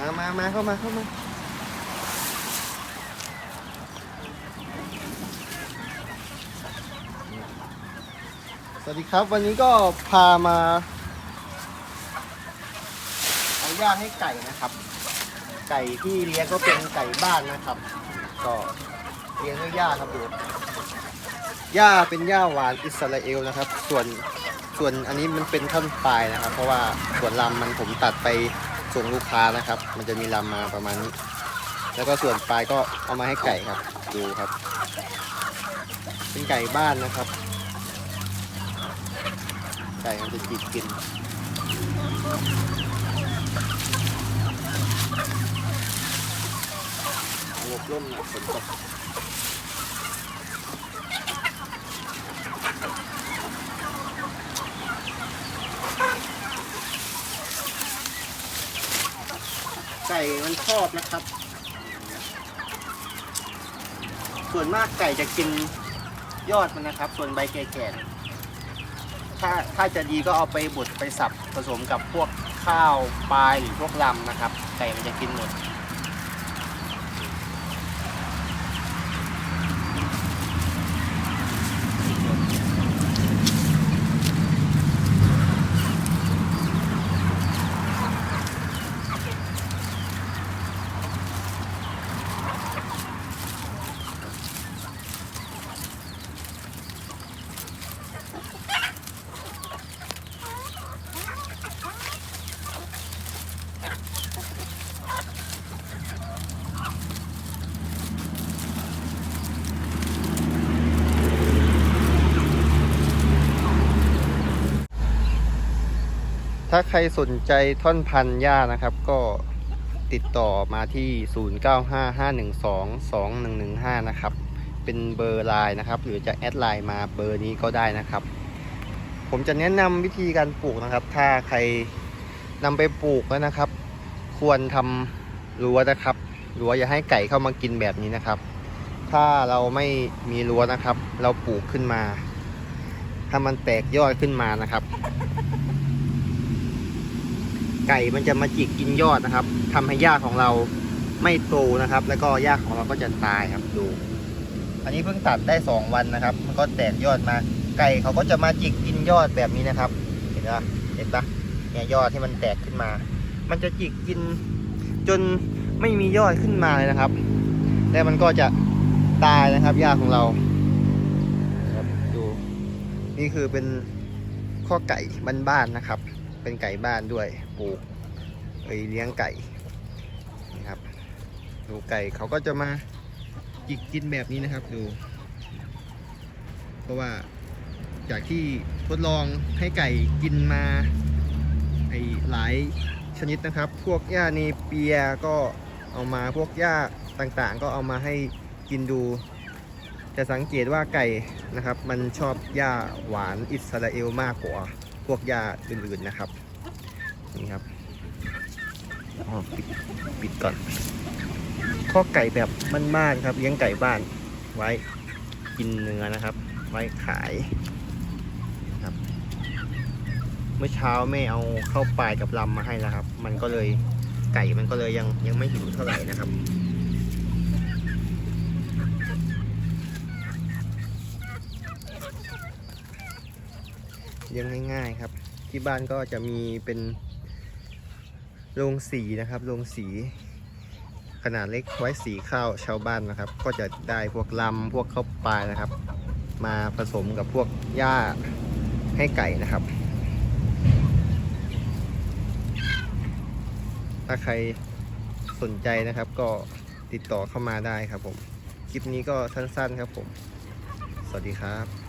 มามามาเข้ามาเข้ามาสวัสดีครับวันนี้ก็พามาเอาย่าให้ไก่นะครับ ไก่ที่เลี้ยงก็เป็นไก่บ้านนะครับ ก็เลี้ยงด้วยหญ้าครับดูหญ้าเป็นหญ้าหวานอิสราเอลนะครับ ส่วนส่วนอันนี้มันเป็นท่อนปลายนะครับ เพราะว่าส่วนลำมันผมตัดไป ส่งลูกค้านะครับ มันจะมีลำมาประมาณนี้ แล้วก็ส่วนปลายก็เอามาให้ไก่ครับ ดูครับ เป็นไก่บ้านนะครับ ไก่มันจะจิกกินหลบร่มหน่อยฝนตก ไก่มันชอบนะครับ ส่วนมากไก่จะกินยอดมันนะครับ ส่วนใบแก่ๆถ้าถ้าจะดีก็เอาไปบดไปสับผสมกับพวกข้าวปลายหรือพวกลำนะครับ ไก่มันจะกินหมด ถ้าใครสนใจท่อนพันธุ์หญ้านะครับ ก็ติดต่อมาที่ 0955122115 นะครับ เป็นเบอร์ไลน์นะครับ หรือจะแอดไลน์มาเบอร์นี้ก็ได้นะครับ ผมจะแนะนำวิธีการปลูกนะครับ ถ้าใครนำไปปลูกแล้วนะครับ ควรทำรั้วนะครับ รั้วอย่าให้ไก่เข้ามากินแบบนี้นะครับ ถ้าเราไม่มีรั้วนะครับ เราปลูกขึ้นมา ถ้ามันแตกยอดขึ้นมานะครับ ไก่มันจะมาจิกกินยอดนะครับทำให้หญ้าของเราไม่โตนะครับ แล้วก็หญ้าของเราก็จะตายครับดู อันนี้เพิ่งตัดได้สองวันนะครับ มันก็แตกยอดมา ไก่เขาก็จะมาจิกกินยอดแบบนี้นะครับ เห็นปะเห็นปะเนี่ยยอดที่มันแตกขึ้นมา มันจะจิกกินจนไม่มียอดขึ้นมาเลยนะครับ แล้วมันก็จะตายนะครับหญ้าของเราครับดู นี่คือเป็นข้อไก่บ้านๆนะครับ เป็นไก่บ้านด้วยปลูกเอ้ยเลี้ยงไก่นะครับดูไก่เขาก็จะมาจิกกินแบบนี้นะครับดูเพราะว่าจากที่ทดลองให้ไก่กินมาไอหลายชนิดนะครับ พวกหญ้าเนเปียก็เอามาพวกหญ้าต่างๆ ก็เอามาให้กินดูจะสังเกตว่าไก่นะครับ มันชอบหญ้าหวานอิสราเอลมากกว่า พวกยาอื่นๆนะครับ นี่ครับอ๋อปิดปิดก่อนข้อไก่แบบบ้านๆครับเลี้ยงไก่บ้านไว้กินเนื้อนะครับ ไว้ขายครับ เมื่อเช้าแม่เอาเข้าปลายกับลำมาให้แล้วครับ มันก็เลยไก่มันก็เลยยังยังไม่หิวเท่าไหร่นะครับ เลี้ยงง่ายๆครับ ที่บ้านก็จะมีเป็นโรงสีนะครับโรงสี ขนาดเล็กไว้สีข้าวชาวบ้านนะครับ ก็จะได้พวกลำพวกข้าวปลานะครับ มาผสมกับพวกหญ้าให้ไก่นะครับ ถ้าใครสนใจนะครับก็ติดต่อเข้ามาได้ครับผม คลิปนี้ก็สั้นๆครับผม สวัสดีครับ